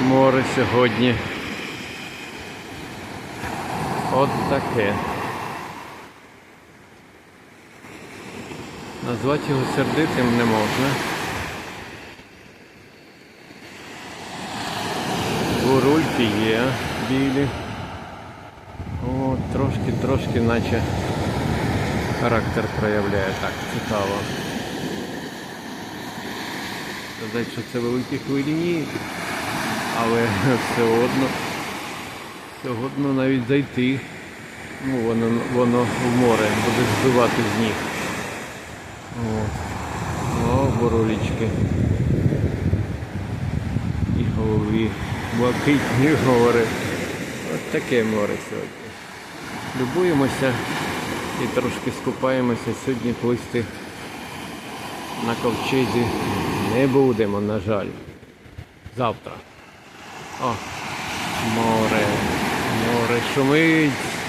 море сьогодні. От таке. Назвати його сердитим не можна. Бурульки є білі. О, трошки, трошки наче характер проявляє. Так, цікаво. Сказати, що це великі хвилі ні, але все одно, все одно навіть зайти. Ну, воно, воно в море буде збивати з ніг. О, бурулічки. І голові. Блакитні гори. От таке море сьогодні. Любуємося і трошки скупаємося. Сьогодні плисти на ковчезі не будемо, на жаль. Завтра. О, море. Море шумить.